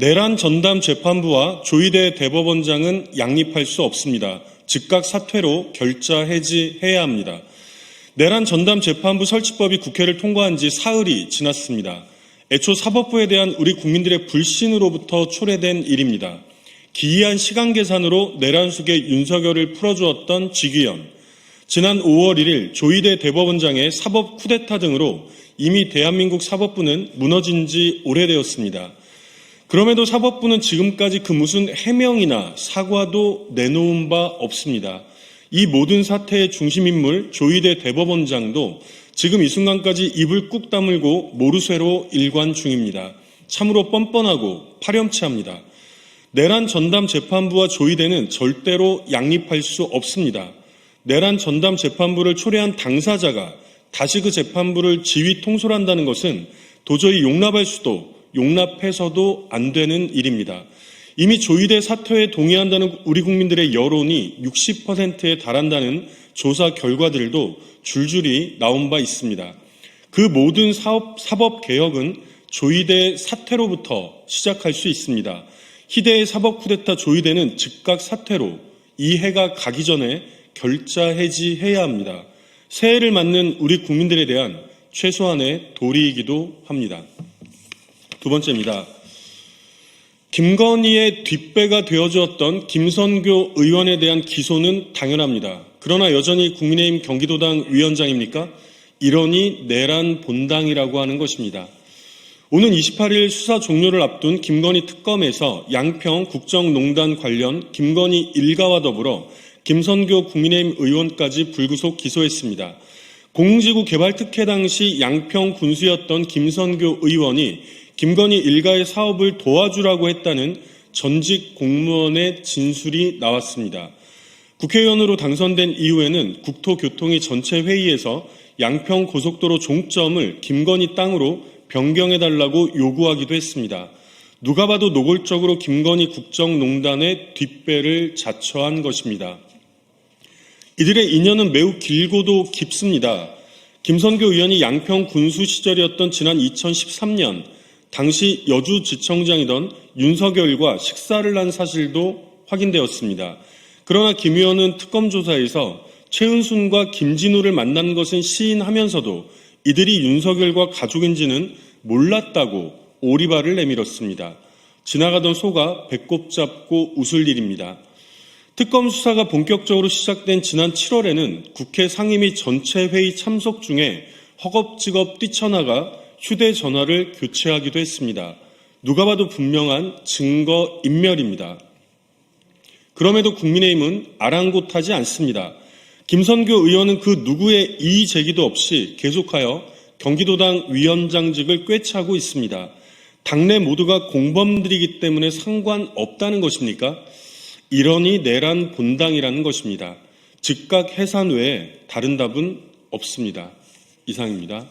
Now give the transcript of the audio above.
내란 전담 재판부와 조희대 대법원장은 양립할 수 없습니다. 즉각 사퇴로 결자 해지해야 합니다. 내란 전담 재판부 설치법이 국회를 통과한 지 사흘이 지났습니다. 애초 사법부에 대한 우리 국민들의 불신으로부터 초래된 일입니다. 기이한 시간 계산으로 내란 속에 윤석열을 풀어주었던 직위원, 지난 5월 1일 조희대 대법원장의 사법 쿠데타 등으로 이미 대한민국 사법부는 무너진 지 오래되었습니다. 그럼에도 사법부는 지금까지 그 무슨 해명이나 사과도 내놓은 바 없습니다. 이 모든 사태의 중심인물 조희대 대법원장도 지금 이 순간까지 입을 꾹 다물고 모르쇠로 일관 중입니다. 참으로 뻔뻔하고 파렴치합니다. 내란 전담 재판부와 조희대는 절대로 양립할 수 없습니다. 내란 전담 재판부를 초래한 당사자가 다시 그 재판부를 지휘 통솔한다는 것은 도저히 용납할 수도 용납해서도 안 되는 일입니다. 이미 조희대 사퇴에 동의한다는 우리 국민들의 여론이 60%에 달한다는 조사 결과들도 줄줄이 나온 바 있습니다. 그 모든 사업, 사법 개혁은 조희대 사퇴로부터 시작할 수 있습니다. 희대의 사법 쿠데타 조희대는 즉각 사퇴로 이 해가 가기 전에 결자 해지해야 합니다. 새해를 맞는 우리 국민들에 대한 최소한의 도리이기도 합니다. 두 번째입니다. 김건희의 뒷배가 되어주었던 김선교 의원에 대한 기소는 당연합니다. 그러나 여전히 국민의힘 경기도당 위원장입니까? 이러니 내란 본당이라고 하는 것입니다. 오는 28일 수사 종료를 앞둔 김건희 특검에서 양평 국정농단 관련 김건희 일가와 더불어 김선교 국민의힘 의원까지 불구속 기소했습니다. 공지구 개발 특혜 당시 양평 군수였던 김선교 의원이 김건희 일가의 사업을 도와주라고 했다는 전직 공무원의 진술이 나왔습니다. 국회의원으로 당선된 이후에는 국토교통위 전체 회의에서 양평 고속도로 종점을 김건희 땅으로 변경해달라고 요구하기도 했습니다. 누가 봐도 노골적으로 김건희 국정농단의 뒷배를 자처한 것입니다. 이들의 인연은 매우 길고도 깊습니다. 김선교 의원이 양평 군수 시절이었던 지난 2013년 당시 여주지청장이던 윤석열과 식사를 한 사실도 확인되었습니다. 그러나 김 의원은 특검 조사에서 최은순과 김진우를 만난 것은 시인하면서도 이들이 윤석열과 가족인지는 몰랐다고 오리발을 내밀었습니다. 지나가던 소가 배꼽 잡고 웃을 일입니다. 특검 수사가 본격적으로 시작된 지난 7월에는 국회 상임위 전체 회의 참석 중에 허겁지겁 뛰쳐나가 휴대전화를 교체하기도 했습니다. 누가 봐도 분명한 증거 인멸입니다. 그럼에도 국민의힘은 아랑곳하지 않습니다. 김선교 의원은 그 누구의 이의 제기도 없이 계속하여 경기도당 위원장직을 꿰차고 있습니다. 당내 모두가 공범들이기 때문에 상관없다는 것입니까? 이러니 내란 본당이라는 것입니다. 즉각 해산 외에 다른 답은 없습니다. 이상입니다.